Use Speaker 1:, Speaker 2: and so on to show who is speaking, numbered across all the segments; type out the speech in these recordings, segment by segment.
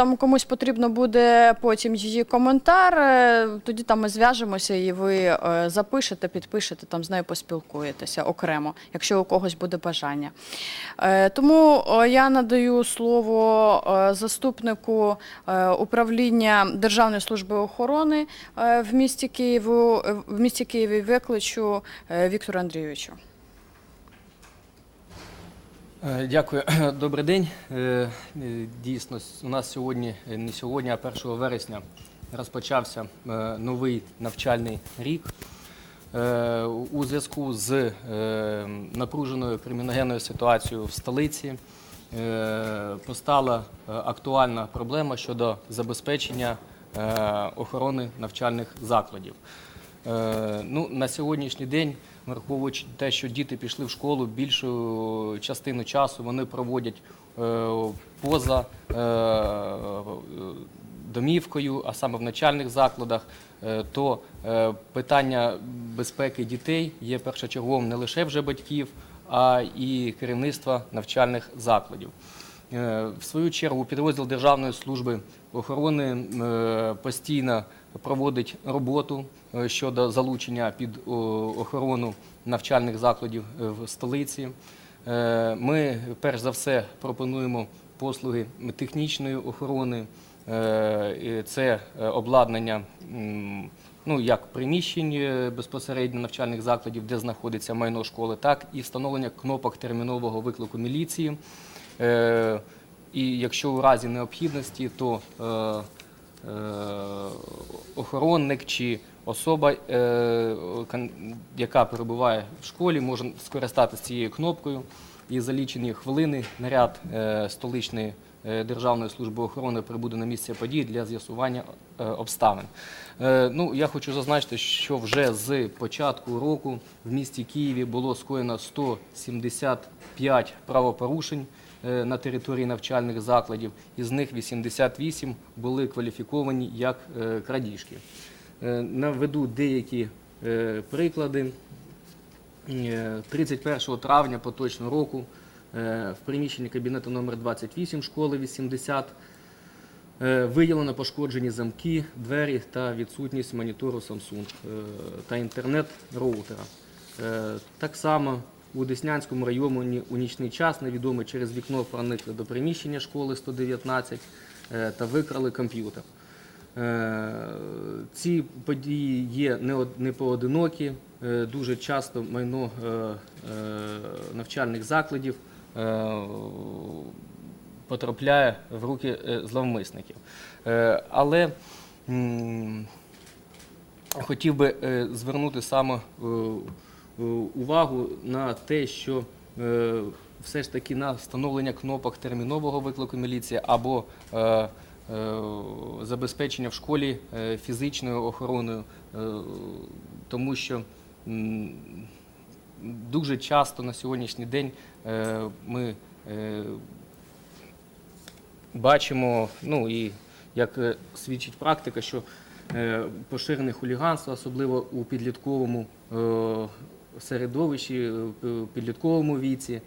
Speaker 1: там комусь потрібно буде потім її коментар, е, тоді там ми зв'яжемося і ви е, запишете, підпишете, там з нею поспілкуєтеся окремо, якщо у когось буде бажання. Е, Тому я надаю слово заступнику управління Державної служби охорони в місті Києву, в місті Києві викличу Віктору Андрійовичу.
Speaker 2: Е, Дякую. Добрий день. Е, е, Дійсно, у нас сьогодні, не сьогодні, а 1 вересня розпочався новий навчальний рік. У зв'язку з напруженою криміногенною ситуацією в столиці постала актуальна проблема щодо забезпечення охорони навчальних закладів. Ну, на сьогоднішній день, враховуючи те, що діти пішли в школу, більшу частину часу вони проводять е, поза е, домівкою, а саме в навчальних закладах, е, то е, питання безпеки дітей є першочерговим не лише вже батьків, а і керівництва навчальних закладів. Е, В свою чергу підрозділ Державної служби охорони е, постійно проводить роботу е, щодо залучення під охорону навчальних закладів е, в столиці. Е, Ми перш за все пропонуємо послуги технічної охорони. Це обладнання ну, як приміщень безпосередньо навчальних закладів, де знаходиться майно школи, так і встановлення кнопок термінового виклику міліції. І якщо у разі необхідності, то охоронник чи особа, е, яка перебуває в школі, може скористатися цією кнопкою і за лічені хвилини наряд е, столичної е, Державної служби охорони прибуде на місце події для з'ясування е, обставин. Е, Ну, я хочу зазначити, що вже з початку року в місті Києві було скоєно 175 правопорушень е, на території навчальних закладів, із них 88 були кваліфіковані як е, крадіжки. Е, Наведу деякі е, приклади. Е, 31 травня поточного року е, в приміщенні кабінету номер 28 школи 80 е, виявлено пошкоджені замки, двері та відсутність монітору Samsung е, та інтернет-роутера. Е, Так само у Деснянському районі у нічний час невідомі через вікно проникли до приміщення школи 119 е, та викрали комп'ютер. Е, Ці події є не поодинокі. Е, Дуже часто майно навчальних закладів потрапляє в руки зловмисників. Але хотів би звернути саме увагу на те, що е, все ж таки на встановлення кнопок термінового виклику міліції або е, е, забезпечення в школі е, фізичною охороною, е, тому що дуже часто на сьогоднішній день е, ми е, бачимо, ну і як е, свідчить практика, що е, поширене хуліганство, особливо у підлітковому е, середовищі, е, в підлітковому віці,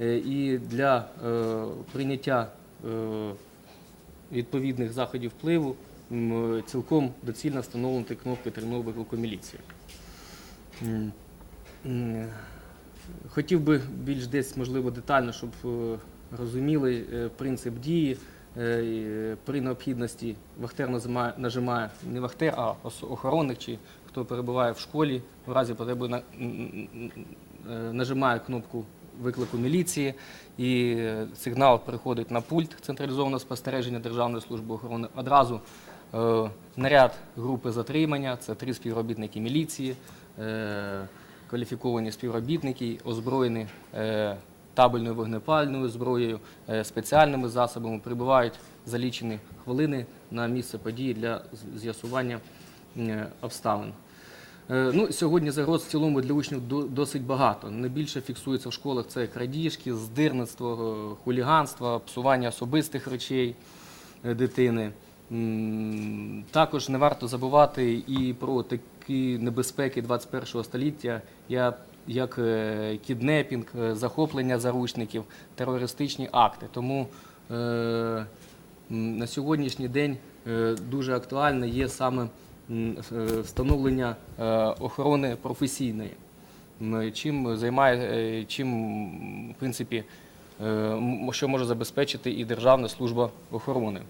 Speaker 2: е, і для е, прийняття відповідних заходів впливу цілком доцільно встановлювати кнопки термінового виклику міліції. Хотів би більш десь, можливо, детально, щоб розуміли принцип дії. При необхідності вахтер нажимає, не вахтер, а охоронник чи хто перебуває в школі, в разі потреби на- е, нажимає кнопку виклику міліції, і сигнал переходить на пульт централізованого спостереження Державної служби охорони. Одразу е, наряд групи затримання, це три співробітники міліції, е, кваліфіковані співробітники, озброєні е, табельною вогнепальною зброєю, е, спеціальними засобами, прибувають за лічені хвилини на місце події для з'ясування обставин. Е, Ну, сьогодні загроз в цілому для учнів досить багато. Найбільше фіксується в школах це крадіжки, здирництво, е, хуліганство, псування особистих речей е, дитини. Також не варто забувати і про такі небезпеки 21 століття, як е, кіднепінг, е, захоплення заручників, терористичні акти. Тому е, На сьогоднішній день е, дуже актуальне є саме е, встановлення е, охорони професійної. Чим займає, е, чим, в принципі, е, що може забезпечити і Державна служба охорони.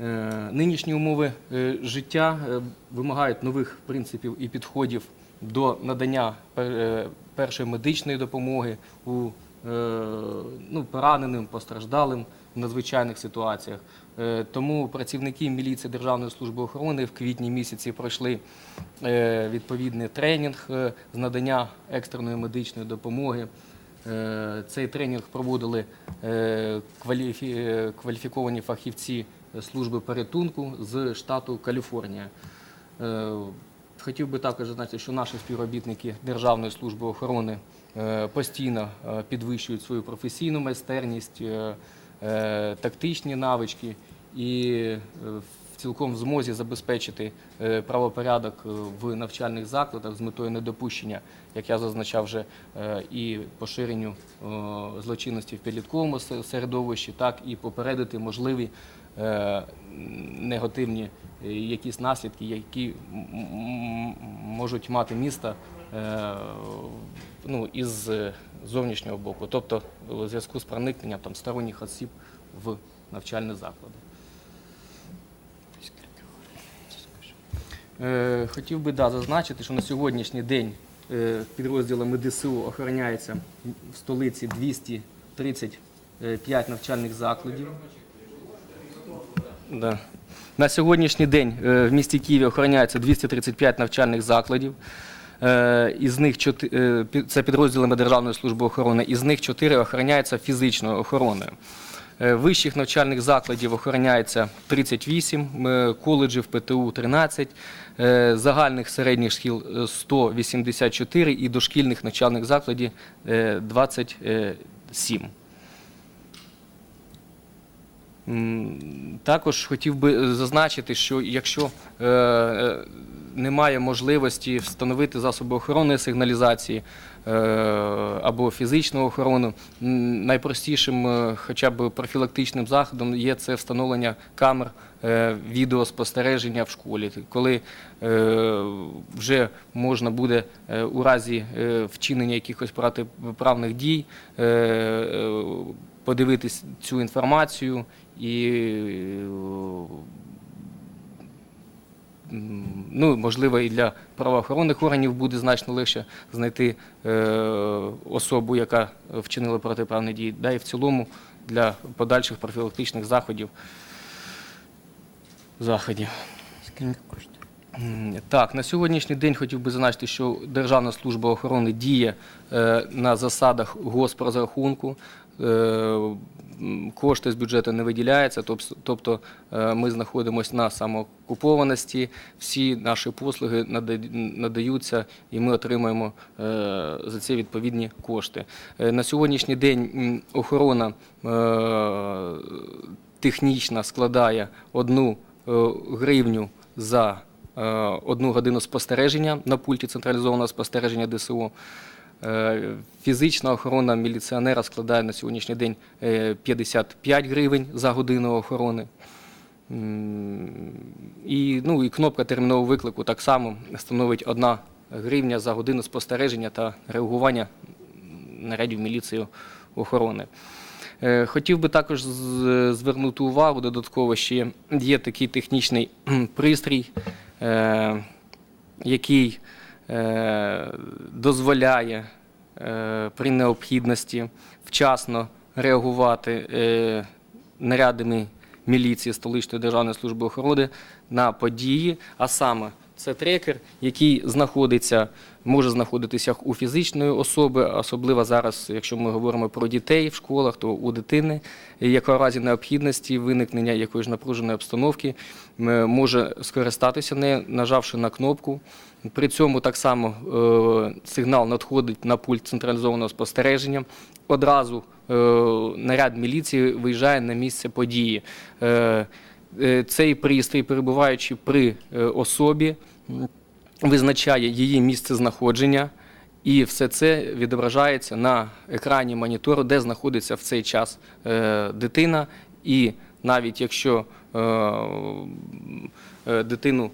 Speaker 2: Е, Нинішні умови е, життя е, вимагають нових принципів і підходів до надання е, першої медичної допомоги у е, ну, пораненим, постраждалим в надзвичайних ситуаціях. Е, Тому працівники міліції Державної служби охорони в квітні місяці пройшли е, відповідний тренінг е, з надання екстреної медичної допомоги. Е, Цей тренінг проводили е, кваліфі- е, кваліфіковані фахівці служби порятунку з штату Каліфорнія. Е, Хотів би також зазначити, що наші співробітники Державної служби охорони е, постійно е, підвищують свою професійну майстерність, е, е, тактичні навички і е, в цілком в змозі забезпечити е, правопорядок е, в навчальних закладах з метою недопущення, як я зазначав вже, е, і поширенню е, злочинності в підлітковому середовищі, так і попередити можливі е, негативні е, якісь наслідки, які можуть мати місто е, ну, із е, зовнішнього боку, тобто у зв'язку з проникненням там, сторонніх осіб в навчальні заклади. Е, Хотів би да, зазначити, що на сьогоднішній день е, підрозділами ДСУ охороняється в столиці 235 навчальних закладів. Да. На сьогоднішній день е, в місті Києві охороняється 235 навчальних закладів. Е, Із них чоти- е, це підрозділами Державної служби охорони, із них 4 охороняються фізичною охороною. Вищих навчальних закладів охороняється 38, е, коледжів ПТУ 13, е, загальних середніх шкіл е, 184 і дошкільних навчальних закладів е, 27. Також хотів би е, зазначити, що якщо е, е, немає можливості встановити засоби охоронної сигналізації або фізичну охорону, найпростішим, хоча б профілактичним заходом є це встановлення камер відеоспостереження в школі, коли вже можна буде у разі вчинення якихось протиправних дій подивитись цю інформацію і е, ну, можливо, і для правоохоронних органів буде значно легше знайти е, особу, яка вчинила протиправні дії, да і в цілому для подальших профілактичних заходів. заходів.
Speaker 3: Скільки коштує?
Speaker 2: Так, на сьогоднішній день хотів би зазначити, що Державна служба охорони діє е, на засадах госпрозрахунку. Е, Кошти з бюджету не виділяються, тобто е, ми знаходимося на самоокупованості, всі наші послуги надаються і ми отримуємо е, за це відповідні кошти. На сьогоднішній день охорона технічна складає одну гривню за одну годину спостереження на пульті централізованого спостереження ДСО. Е, Фізична охорона міліціонера складає на сьогоднішній день е, 55 гривень за годину охорони. І, ну, і кнопка термінового виклику так само становить 1 гривня за годину спостереження та реагування нарядів міліції охорони. Е, Хотів би також звернути увагу додатково, ще є такий технічний пристрій, е, який е, дозволяє е, при необхідності вчасно реагувати е, нарядами міліції столичної державної служби охорони на події, а саме це трекер, який знаходиться, може знаходитися у фізичної особи, особливо зараз, якщо ми говоримо про дітей в школах, то у дитини, яка в разі необхідності виникнення якоїсь напруженої обстановки, може скористатися нею, нажавши на кнопку. При цьому так само е, сигнал надходить на пульт централізованого спостереження. Одразу е, наряд міліції виїжджає на місце події. Е, Цей пристрій, перебуваючи при особі, визначає її місце знаходження, і все це відображається на екрані монітору, де знаходиться в цей час е, дитина, і навіть якщо е, е, дитину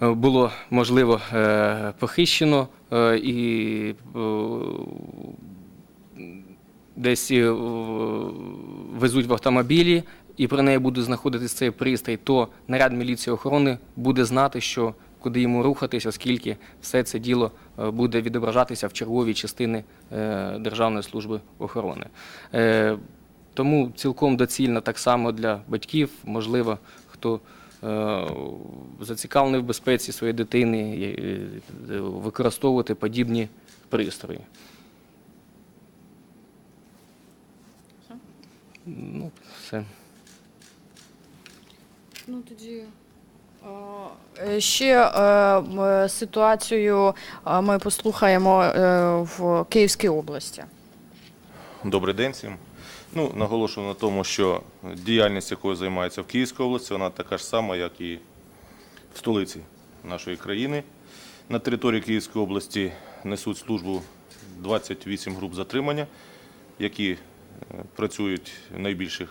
Speaker 2: було можливо похищено і десь везуть в автомобілі, і про неї буде знаходитись цей пристрій, то наряд міліції охорони буде знати, що куди йому рухатись, оскільки все це діло е, буде відображатися в черговій частини е, Державної служби охорони. Е, Тому цілком доцільно так само для батьків, можливо, хто зацікавлений в безпеці своєї дитини, використовувати подібні пристрої. Ну, все.
Speaker 1: Ну тоді. е, Ще е, ситуацію е, ми послухаємо в Київській області.
Speaker 3: Добрий день всім. Ну, наголошую на тому, що діяльність, якою займається в Київській області, вона така ж сама, як і в столиці нашої країни. На території Київської області несуть службу 28 груп затримання, які працюють в найбільших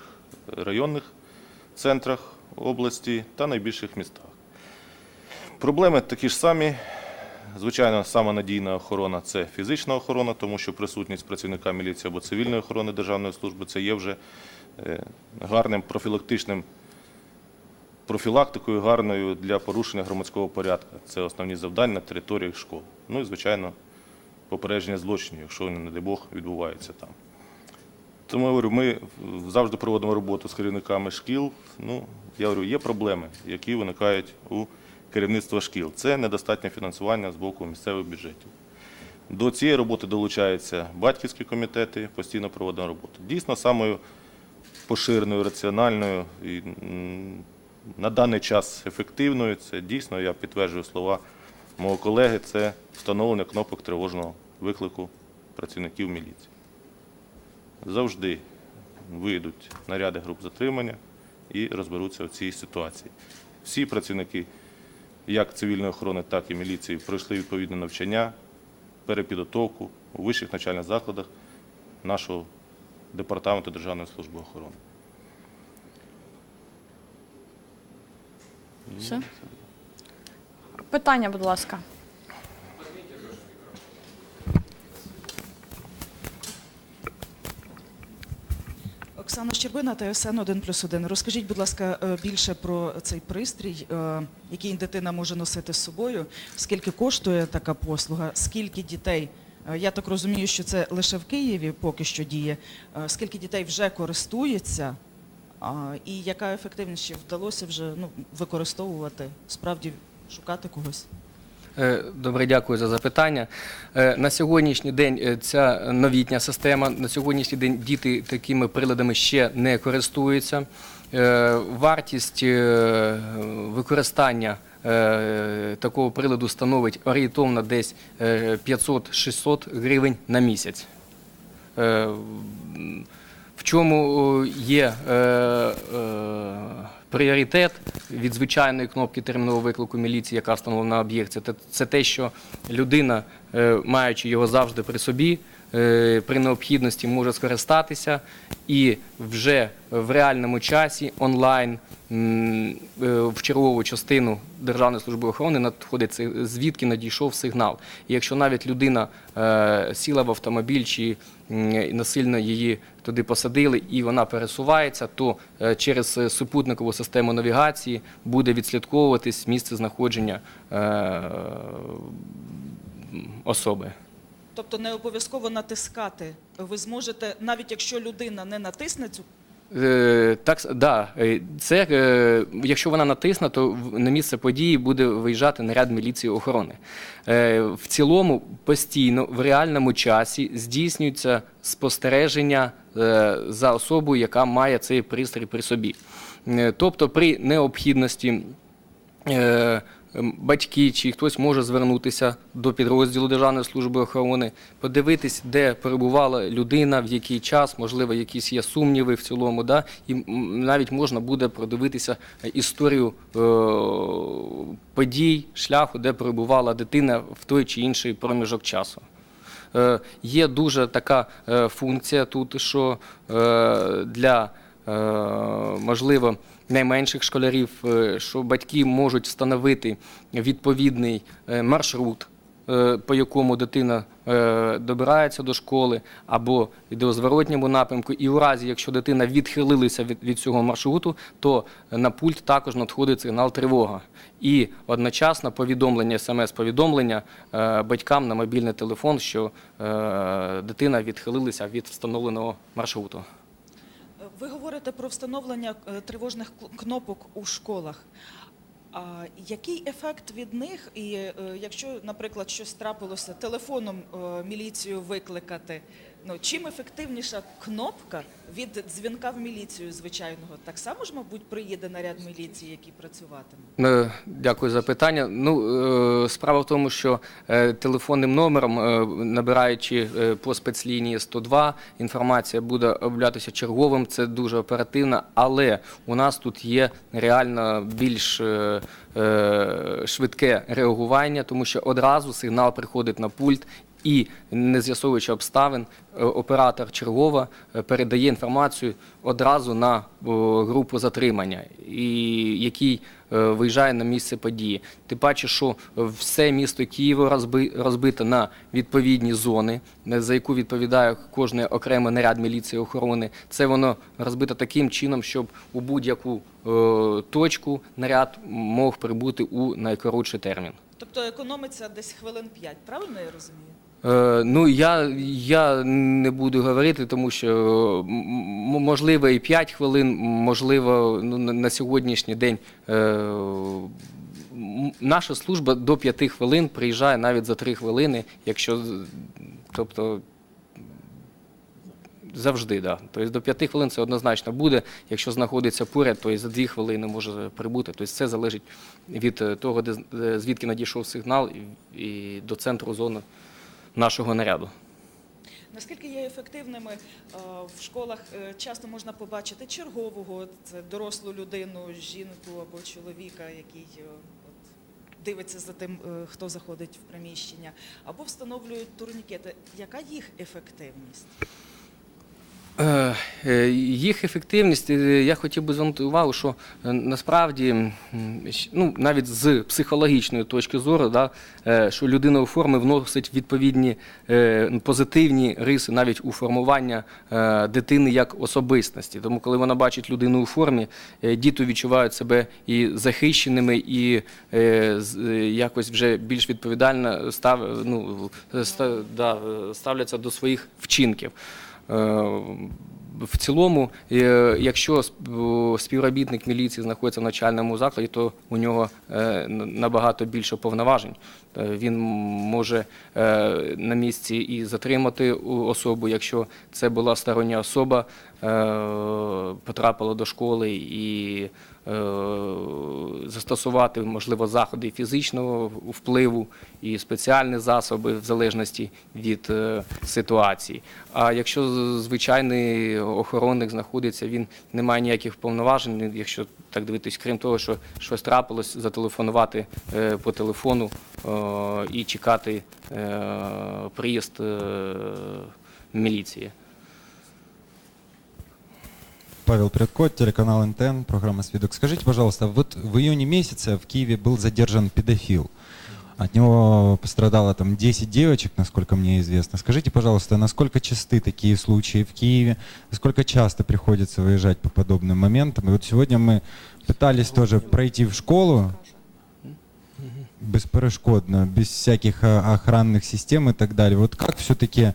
Speaker 3: районних центрах області та найбільших містах. Проблеми такі ж самі. Звичайно, сама надійна охорона це фізична охорона, тому що присутність працівника міліції або цивільної охорони Державної служби це є вже е, гарним профілактичним профілактикою, гарною для порушення громадського порядку. Це основні завдання на територіях школ. Ну і, звичайно, попередження злочинів, якщо вони, не дай Бог, відбуваються там. Тому я говорю, ми завжди проводимо роботу з керівниками шкіл. Ну, я говорю, є проблеми, які виникають у керівництва шкіл. Це недостатнє фінансування з боку місцевих бюджетів. До цієї роботи долучаються батьківські комітети, постійно проводимо роботу. Дійсно, самою поширеною, раціональною і на даний час ефективною, це дійсно, я підтверджую слова мого колеги, це встановлення кнопок тривожного виклику працівників міліції завжди вийдуть наряди груп затримання і розберуться в цій ситуації. Всі працівники, як цивільної охорони, так і міліції, пройшли відповідне навчання, перепідготовку у вищих навчальних закладах нашого департаменту Державної служби охорони.
Speaker 1: Все? Питання, будь ласка.
Speaker 4: Оксана Щербина, ТСН 1 плюс 1. Розкажіть, будь ласка, е, більше про цей пристрій, е, який дитина може носити з собою. Скільки коштує така послуга? Скільки дітей? е, Я так розумію, що це лише в Києві поки що діє. Скільки дітей вже користується? І яка ефективність Чи вдалося вже ну, використовувати, справді шукати когось?
Speaker 2: Е, Добре, дякую за запитання. Е, На сьогоднішній день е, ця новітня система, на сьогоднішній день діти такими приладами ще не користуються. Вартість використання такого приладу становить орієнтовно десь е, 500-600 гривень на місяць. В чому є пріоритет від звичайної кнопки термінового виклику міліції, яка встановлена на об'єкті, це, те, що людина, е, маючи його завжди при собі, при необхідності може скористатися і вже в реальному часі онлайн е, в чергову частину Державної служби охорони надходить звідки надійшов сигнал. І якщо навіть людина е, сіла в автомобіль чи насильно її туди посадили і вона пересувається, то е, через е, супутникову систему навігації буде відслідковуватись місце знаходження е, особи.
Speaker 4: Тобто не обов'язково натискати. Ви зможете, навіть якщо людина не натисне цю
Speaker 2: Е, Так, да, е, це е, якщо вона натисне, то на місце події буде виїжджати наряд міліції охорони. В цілому постійно в реальному часі здійснюється спостереження за особою, яка має цей пристрій при собі. Тобто, при необхідності. Батьки чи хтось може звернутися до підрозділу Державної служби охорони, подивитись, де перебувала людина, в який час, можливо, якісь є сумніви в цілому, да? і навіть можна буде продивитися історію е, подій, шляху, де перебувала дитина в той чи інший проміжок часу. Е, Є дуже така е, функція тут, що е, для е, можливо, найменших школярів, е, що батьки можуть встановити відповідний е, маршрут, е, по якому дитина добирається до школи, або йде у зворотньому напрямку. І у разі, якщо дитина відхилилася від, від цього маршруту, то на пульт також надходить сигнал тривога. І одночасно повідомлення, смс-повідомлення батькам на мобільний телефон, що дитина відхилилася від встановленого маршруту.
Speaker 4: Ви говорите про встановлення е, тривожних кнопок у школах. А який ефект від них, і е, якщо, наприклад, щось трапилося, телефоном е, міліцію викликати, ну чим ефективніша кнопка від дзвінка в міліцію звичайного? Так само ж, мабуть, приїде наряд міліції, який працюватиме.
Speaker 2: Е, Дякую за питання. Ну, е, справа в тому, що е, телефонним номером, набираючи по спецлінії 102, інформація буде оброблятися черговим, це дуже оперативно, але у нас тут є реально більш швидке реагування, тому що одразу сигнал приходить на пульт. І не з'ясовуючи обставин, е, оператор чергова е, передає інформацію одразу на групу затримання, і який е, виїжджає на місце події. Тим паче, що все місто розби- розбите на відповідні зони, за яку відповідає кожний окремий наряд міліції охорони. Це воно розбито таким чином, щоб у будь-яку точку наряд мог прибути у найкоротший термін.
Speaker 4: Тобто економиться десь хвилин 5, правильно я розумію?
Speaker 2: Е, Ну, я, я не буду говорити, тому що м, можливо і 5 хвилин, можливо, ну, на сьогоднішній день е, наша служба до 5 хвилин приїжджає навіть за 3 хвилини, якщо тобто. Завжди, да. Тобто до 5 хвилин це однозначно буде. Якщо знаходиться поряд, то і за 2 хвилини може прибути. Тобто це залежить від е, того, де, звідки надійшов сигнал, і до центру зони нашого наряду.
Speaker 4: Наскільки є ефективними е, в школах е, часто можна побачити чергового, це дорослу людину, жінку або чоловіка, який е, дивиться за тим, хто заходить в приміщення, або встановлюють турнікети. Яка їх ефективність?
Speaker 2: Е, е, Їх ефективність, е, я хотів би звернути увагу, що насправді, ну, навіть з психологічної точки зору, да, що людина у формі вносить відповідні позитивні риси навіть у формування дитини як особистості. Тому, коли вона бачить людину у формі, діти відчувають себе і захищеними, і якось вже більш відповідально став, ну, ста- да, ставляться до своїх вчинків. Е, В цілому, е, якщо співробітник міліції знаходиться в навчальному закладі, то у нього е, набагато більше повноважень. Е, Він може е, на місці і затримати особу, якщо це була стороння особа, е, потрапила до школи і е, застосувати, можливо, заходи фізичного впливу і спеціальні засоби в залежності від е, ситуації. А якщо звичайний охоронник знаходиться, він не має ніяких повноважень, якщо так дивитись, крім того, що щось трапилось, зателефонувати е, по телефону е, і чекати е, приїзд е, міліції.
Speaker 5: Павел Предко, телеканал НТН, программа «Свидок». Скажите, пожалуйста, вот в июне месяце в Киеве был задержан педофил. От него пострадало там 10 девочек, насколько мне известно. Скажите, пожалуйста, насколько часты такие случаи в Киеве? Насколько часто приходится выезжать по подобным моментам? И вот сегодня мы пытались тоже пройти в школу бесперешкодно, без всяких а, охранных систем и так далее. Вот как все-таки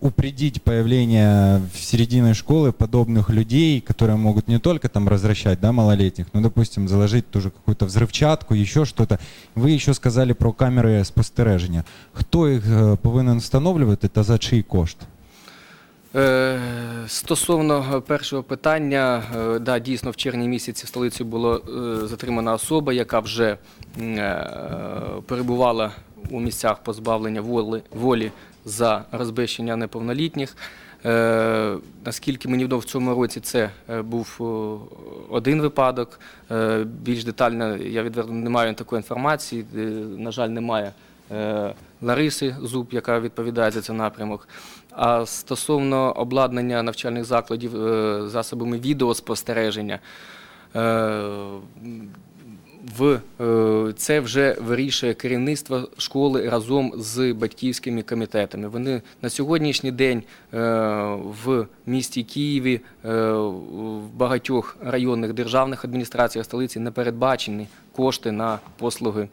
Speaker 5: упредить появление в середине школы подобных людей, которые могут не только там развращать да, малолетних, но, допустим, заложить тоже какую-то взрывчатку, еще что-то. Ви еще сказали про камери спостереження. Хто їх е, повинен встановлювати та за чий кошт?
Speaker 2: Е, Стосовно першого питання, е, да, дійсно в червні місяці в столиці була е, затримана особа, яка вже м, е, перебувала у місцях позбавлення волі, волі за розбещення неповнолітніх. Е, Наскільки мені відомо, в цьому році це е, був один випадок. Е, Більш детально я відверто не маю такої інформації. На жаль, немає Лариси Зуб, яка відповідає за цей напрямок. А стосовно обладнання навчальних закладів засобами відеоспостереження, в е, це вже вирішує керівництво школи разом з батьківськими комітетами. Вони на сьогоднішній день е, в місті Києві е, в багатьох районних державних адміністраціях столиці не передбачені кошти на послуги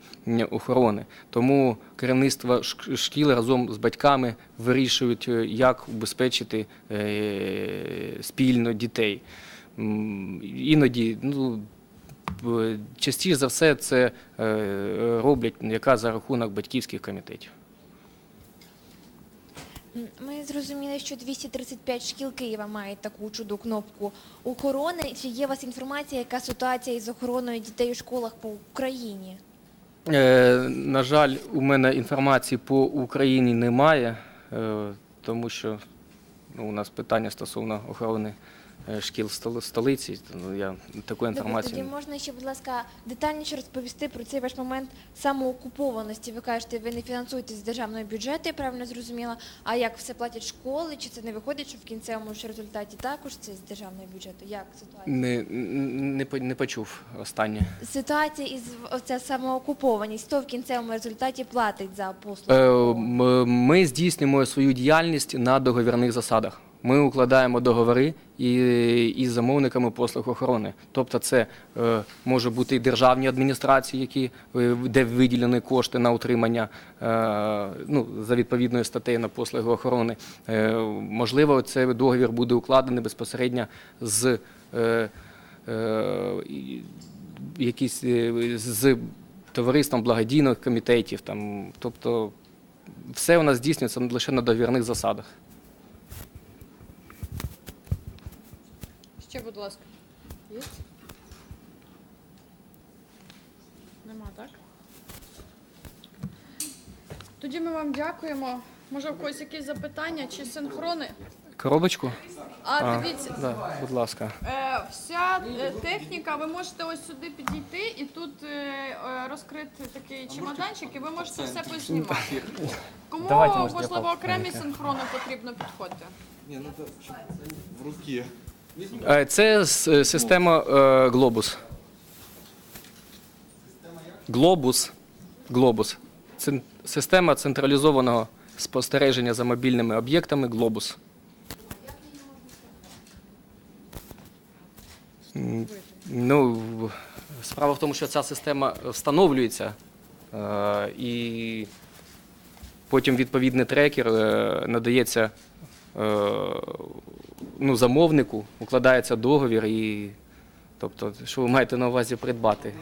Speaker 2: охорони. Тому керівництво шкіл разом з батьками вирішують, як убезпечити спільно дітей. Іноді ну, частіше за все це е, роблять яка за рахунок батьківських комітетів.
Speaker 6: Ми зрозуміли, що 235 шкіл Києва мають таку чуду кнопку охорони. Чи є у вас інформація, яка ситуація із охороною дітей у школах по Україні?
Speaker 2: Е, на жаль, у мене інформації по Україні немає, е, тому що ну, у нас питання стосовно охорони шкіл столи- столиці. Ну, я такої
Speaker 6: Добре, тоді можна ще, будь ласка, детальніше розповісти про цей ваш момент самоокупованості. Ви кажете, ви не фінансуєте з державного бюджету, я правильно зрозуміла. А як все платять школи? Чи це не виходить, що в кінцевому ж результаті також це з державного бюджету? Як ситуація?
Speaker 2: Не, не, не почув останнє.
Speaker 6: Ситуація із оця самоокупованість, хто в кінцевому результаті платить за послуги?
Speaker 2: Е, Ми здійснюємо свою діяльність на договірних засадах. Ми укладаємо договори і, із замовниками послуг охорони. Тобто, це е, може бути і державні адміністрації, які е, де виділені кошти на утримання е, ну, за відповідною статтею на послуги охорони. Можливо, цей договір буде укладений безпосередньо з. Якісь з товариством благодійних комітетів. Там, тобто все у нас здійснюється лише на договірних засадах.
Speaker 1: Ще, будь ласка. Є? Нема, так? Тоді ми вам дякуємо. Може, у когось якісь запитання чи синхрони?
Speaker 2: Коробочку?
Speaker 1: А, дивіться,
Speaker 2: Да, будь ласка.
Speaker 1: Е, вся е, техніка, ви можете ось сюди підійти і тут е, е, розкрити такий чемоданчик, і ви можете все познімати. Кому,
Speaker 2: Давайте, я
Speaker 1: можливо,
Speaker 2: пап-
Speaker 1: окремі синхрони потрібно підходити?
Speaker 7: в руки.
Speaker 2: Е, Це система е, Глобус. Глобус. Глобус. Система централізованого спостереження за мобільними об'єктами Глобус. Ну, справа в тому, що ця система встановлюється е, і потім відповідний трекер надається ну, замовнику, укладається договір і. Тобто, що ви маєте на увазі придбати?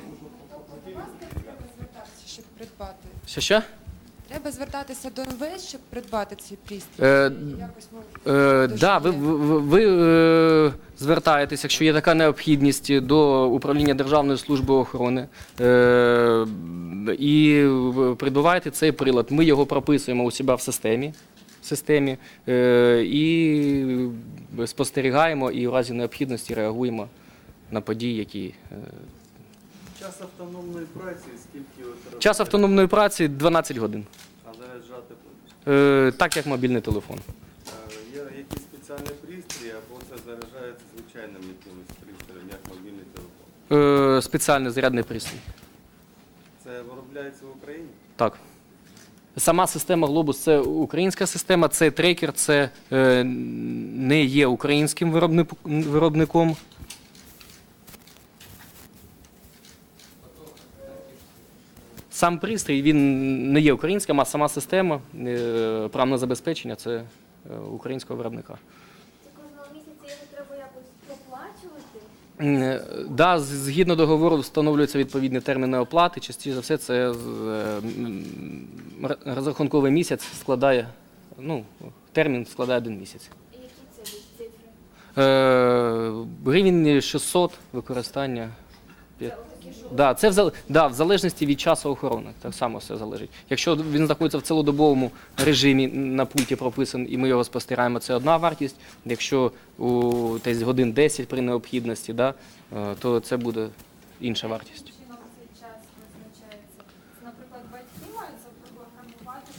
Speaker 8: щоб придбати.
Speaker 2: Що що?
Speaker 8: Треба звертатися до МВС, щоб придбати цей пристрій.
Speaker 2: Е,
Speaker 8: І якось ми-
Speaker 2: Е, да, ви,
Speaker 8: є.
Speaker 2: ви, ви е, звертаєтесь, якщо є така необхідність, до управління Державної служби охорони е, і придбаваєте цей прилад. Ми його прописуємо у себе в системі, системі е, і спостерігаємо і в разі необхідності реагуємо на події, які. е,
Speaker 7: Час автономної праці, скільки
Speaker 2: Час автономної праці 12 годин.
Speaker 7: а заряджати
Speaker 2: Е, так як мобільний телефон.
Speaker 7: Є якийсь спеціальний пристрій, або це заряджається звичайним якимось пристроєм, як мобільний телефон.
Speaker 2: Спеціальний зарядний пристрій.
Speaker 7: Це виробляється в Україні?
Speaker 2: Так. Сама система Globus це українська система, це трекер, це е, не є українським виробник, виробником. Сам пристрій він не є українським, а сама система е, правне забезпечення це е, українського виробника.
Speaker 6: Це кожного місяця його треба якось проплачувати?
Speaker 2: Е, Да, згідно договору встановлюються відповідні терміни оплати. Частіше за все, це е, розрахунковий місяць складає, ну, термін складає один місяць.
Speaker 6: І які це цифри?
Speaker 2: Е, Гривень 600 використання. П'ят- Да, це в, да, в залежності від часу охорони. Так само все залежить. Якщо він знаходиться в цілодобовому режимі на пульті прописаний, і ми його спостерігаємо, це одна вартість. Якщо у десь годин 10 при необхідності, да, е, то це буде інша вартість.
Speaker 9: чином цей час визначається? Наприклад, батьки мають запрограмувати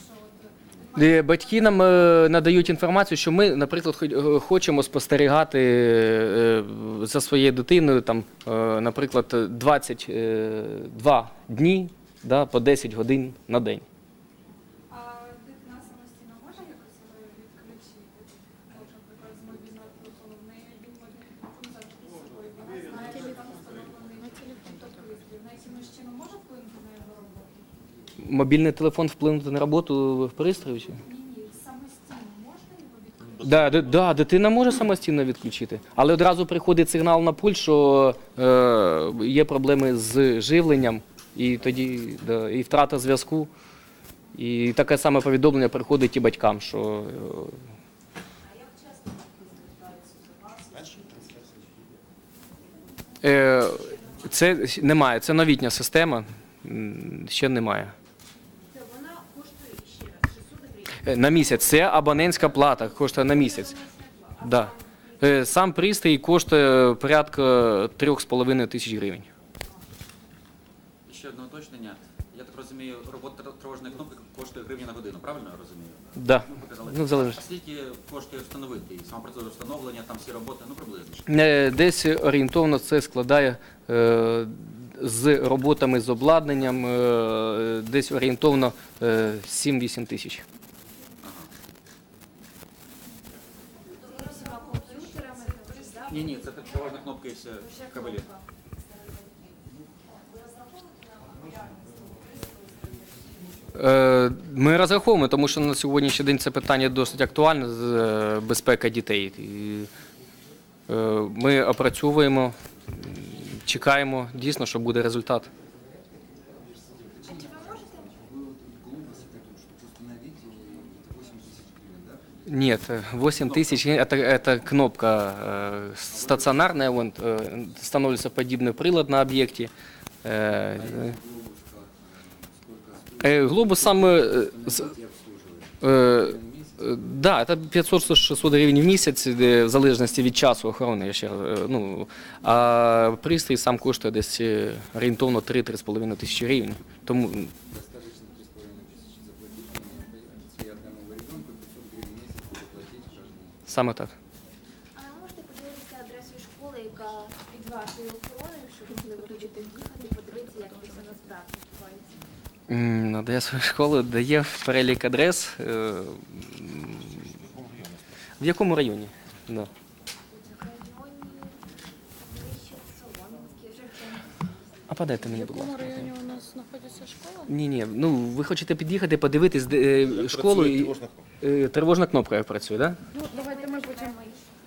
Speaker 2: Е, Батьки нам е, надають інформацію, що ми, наприклад, е, хочемо спостерігати е, за своєю дитиною, там, е, наприклад, 22 дні да, по 10 годин на день.
Speaker 9: А дитина самостійно може якось відключити? От, наприклад, з мобільного телефону. В неї він мобільний телефон завжди з собою. Вона знає, що там встановлений пристрій. Вона якимось чином може вплинути на його роботу?
Speaker 2: Мобільний телефон вплинути на роботу пристрою? чи? Да, ди- да, дитина може самостійно відключити, але одразу приходить сигнал на пульт, що е, є проблеми з живленням, і тоді да, і втрата зв'язку. І таке саме повідомлення приходить і батькам, що е, е, це немає, це новітня система, ще немає. Е, На місяць. Це абонентська плата, коштує на місяць. Да. Е, Сам пристрій коштує порядка 3,5 тисяч гривень.
Speaker 10: Ще одне уточнення. Я так розумію, робота тривожної кнопки коштує гривні на годину, правильно я розумію?
Speaker 2: Да.
Speaker 10: Ну, показали.
Speaker 2: Ну.
Speaker 10: А скільки коштує встановити? І сама процедура встановлення, там всі роботи, ну приблизно.
Speaker 2: Е, Десь орієнтовно це складає е, з роботами з обладнанням е, десь орієнтовно е, 7-8 тисяч.
Speaker 10: Ні, ні, це тривожна кнопка і все кабелі.
Speaker 2: Е, Ми розраховуємо, тому що на сьогоднішній день це питання досить актуальне з е, безпека дітей. І, е, Ми опрацьовуємо, чекаємо дійсно, що буде результат. Нет, э, 8 тысяч, это, это кнопка э, стационарная, вон, э, становится подібний прилад на об'єкті. Е, е, Глобус саме... е, з- е, е, Да, це 500-600 гривень в місяць, де в залежності від часу охорони. Я ще, е, ну, а пристрій сам коштує десь е, орієнтовно 3-3,5 тисячі гривень. Тому саме так.
Speaker 6: А можете поділитися адресою школи, яка під вашою охороною, щоб можливо хочете в'їхати, подивитися, як це насправді відбувається?
Speaker 2: М, Адресу школи дає перелік адрес. е, м, В якому районі? Да.
Speaker 6: В районі вище Солом'янський, Шевченківський.
Speaker 2: А подайте мені,
Speaker 1: В
Speaker 2: будь
Speaker 1: якому
Speaker 2: ласка.
Speaker 1: районі у нас знаходиться школа?
Speaker 2: Ні, ні. Ну ви хочете під'їхати, подивитись де, е, школу
Speaker 3: працює
Speaker 2: і
Speaker 3: тривожна
Speaker 2: е, тривожна кнопка як працює, так?
Speaker 1: Ну, давайте.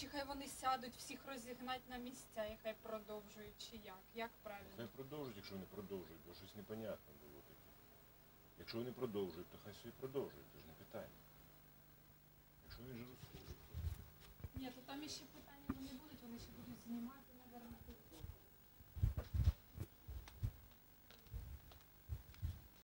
Speaker 9: Чи хай вони сядуть, всіх розігнать на місця, і хай продовжують, чи як? Як правильно?
Speaker 11: Хай продовжують, якщо вони продовжують, бо щось непонятне було таке. Якщо вони продовжують, то хай собі продовжують, це ж не питання. Якщо вони ж то...
Speaker 9: Ні, то там іще питання вони будуть, вони ще будуть знімати.